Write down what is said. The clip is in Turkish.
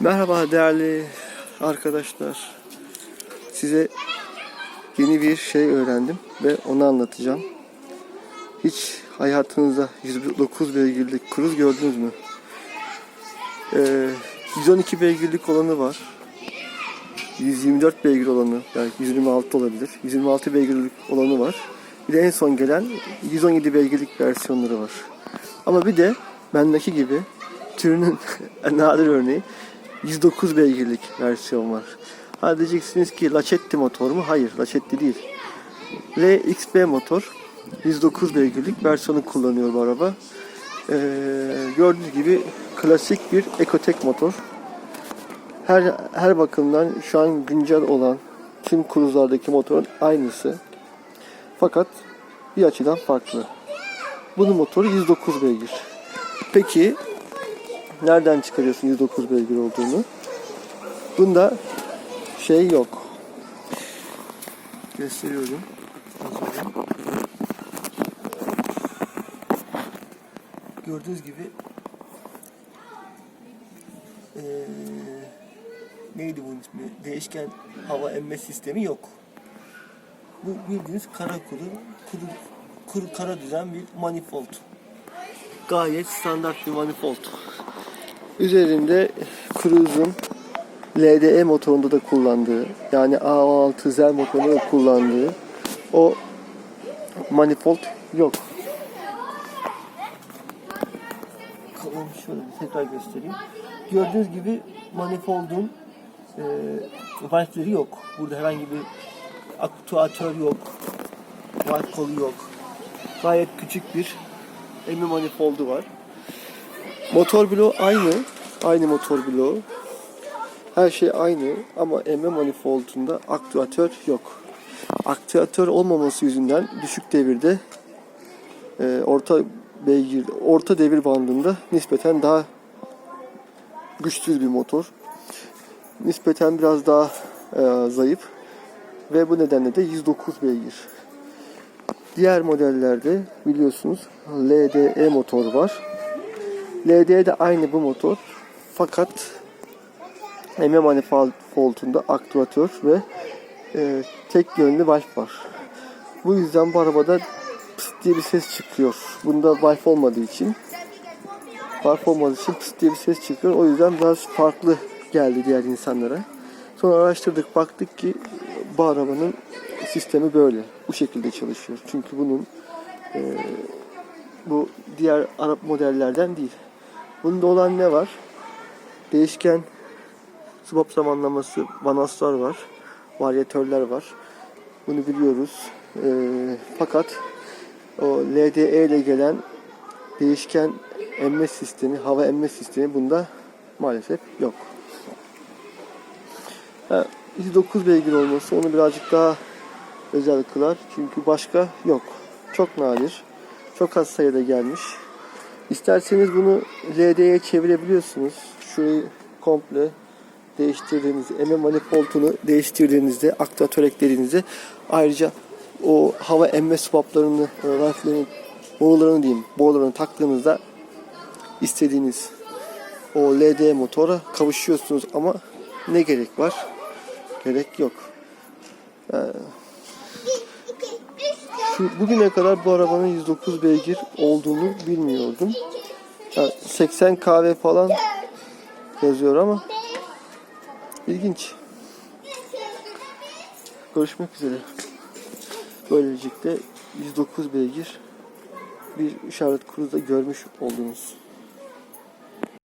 Merhaba değerli arkadaşlar. Size yeni bir şey öğrendim ve onu anlatacağım. Hiç hayatınızda 109 beygirlik kruz gördünüz mü? Ee, 112 beygirlik olanı var. 124 beygir olanı, belki 126 olabilir. 126 beygirlik olanı var. Bir de en son gelen 117 beygirlik versiyonları var. Ama bir de bendeki gibi türünün nadir örneği 109 beygirlik versiyon var. Ha diyeceksiniz ki Lacetti motor mu? Hayır, Lacetti değil. LXB motor 109 beygirlik versiyonu kullanıyor bu araba. Ee, gördüğünüz gibi klasik bir Ecotec motor. Her her bakımdan şu an güncel olan tüm kruzlardaki motorun aynısı. Fakat bir açıdan farklı. Bunun motoru 109 beygir. Peki nereden çıkarıyorsun 109 beygir olduğunu? Bunda şey yok. Gösteriyorum. Gördüğünüz gibi eee, neydi bunun ismi? Değişken hava emme sistemi yok. Bu bildiğiniz kara kuru, kuru, kuru kara düzen bir manifold. Gayet standart bir manifold. Üzerinde Cruise'un LDE motorunda da kullandığı yani A16 Zel motorunda da kullandığı o manifold yok. Şöyle tekrar göstereyim. Gördüğünüz gibi manifoldun e, valfleri yok. Burada herhangi bir aktuatör yok. Valve kolu yok. Gayet küçük bir emi manifoldu var. Motor bloğu aynı. Aynı motor bloğu. Her şey aynı ama emme manifoldunda aktuatör yok. Aktuatör olmaması yüzünden düşük devirde e, orta beygir, orta devir bandında nispeten daha güçsüz bir motor. Nispeten biraz daha e, zayıf ve bu nedenle de 109 beygir. Diğer modellerde biliyorsunuz LDE motor var. LDE de aynı bu motor. Fakat emme manifoldunda aktuatör ve e, tek yönlü valve var. Bu yüzden bu arabada pıs diye bir ses çıkıyor. Bunda valve olmadığı için valve olmadığı için pıs diye bir ses çıkıyor. O yüzden biraz farklı geldi diğer insanlara. Sonra araştırdık baktık ki bu arabanın sistemi böyle. Bu şekilde çalışıyor. Çünkü bunun e, bu diğer Arap modellerden değil. Bunda olan ne var? Değişken swap zamanlaması vanaslar var. Varyatörler var. Bunu biliyoruz. E, fakat o LDE ile gelen değişken emme sistemi, hava emme sistemi bunda maalesef yok. Ha, 109 beygir olması onu birazcık daha özel kılar. Çünkü başka yok. Çok nadir. Çok az sayıda gelmiş. İsterseniz bunu LD'ye çevirebiliyorsunuz. Şurayı komple değiştirdiğinizde, emme manifoldunu değiştirdiğinizde, aktuatör eklediğinizde ayrıca o hava emme swaplarını, riflerin borularını diyeyim, borularını taktığınızda istediğiniz o LD motora kavuşuyorsunuz ama ne gerek var? Gerek yok. Ee, bugüne kadar bu arabanın 109 beygir olduğunu bilmiyordum. Ha, 80 kW falan yazıyor ama ilginç. Görüşmek üzere. Böylelikle 109 beygir bir işaret kuruda görmüş oldunuz.